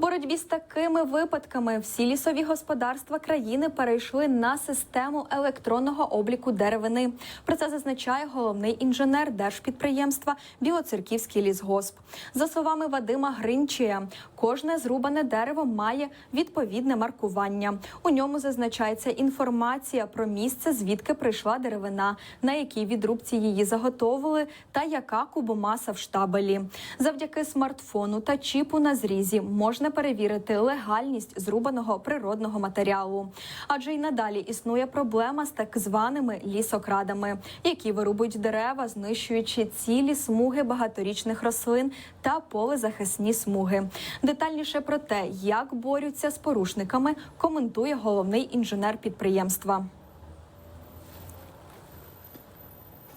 боротьбі з такими випадками всі лісові господарства країни перейшли на систему електронного обліку деревини. Про це зазначає головний інженер держпідприємства Білоцерківський лісгосп. За словами Вадима Гринчія, кожне зрубане дерево має відповідне маркування. У ньому зазначається інформація про місце, звідки прийшла деревина, на якій відрубці її заготовили, та яка кубомаса в штабелі. Завдяки смартфону та чіпу на зрізі можна перевірити легальність зрубаного природного матеріалу. Адже й надалі існує проблема з так званими лісокрадами, які вирубують дерева, знищуючи цілі смуги багаторічних рослин та полезахисні смуги. Детальніше про те, як борються з порушниками, коментує головний інженер підприємства.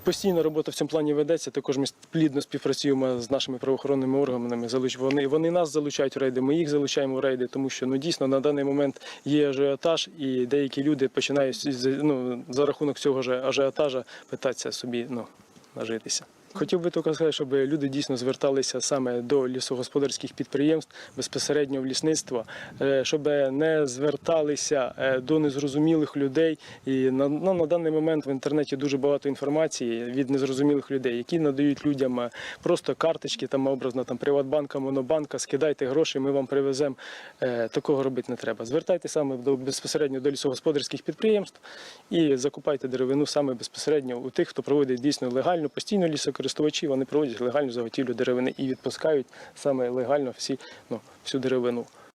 Постійна робота в цьому плані ведеться. Також ми плідно співпрацюємо з нашими правоохоронними органами. Вони, вони нас залучають в рейди, ми їх залучаємо в рейди, тому що ну дійсно на даний момент є ажіотаж, і деякі люди починають ну, за рахунок цього ж ажіотажа питатися собі ну, нажитися. Хотів би тільки сказати, щоб люди дійсно зверталися саме до лісогосподарських підприємств безпосередньо в лісництво, е, щоб не зверталися е, до незрозумілих людей. І на, ну, на даний момент в інтернеті дуже багато інформації від незрозумілих людей, які надають людям е, просто карточки, там образно там Приватбанка, Монобанка, скидайте гроші, ми вам привеземо. Такого робити не треба. Звертайтеся саме до безпосередньо до лісогосподарських підприємств і закупайте деревину саме безпосередньо у тих, хто проводить дійсно легально, постійно лісокористувачі, вони проводять легальну заготівлю деревини і відпускають саме легально всі, ну, всю деревину.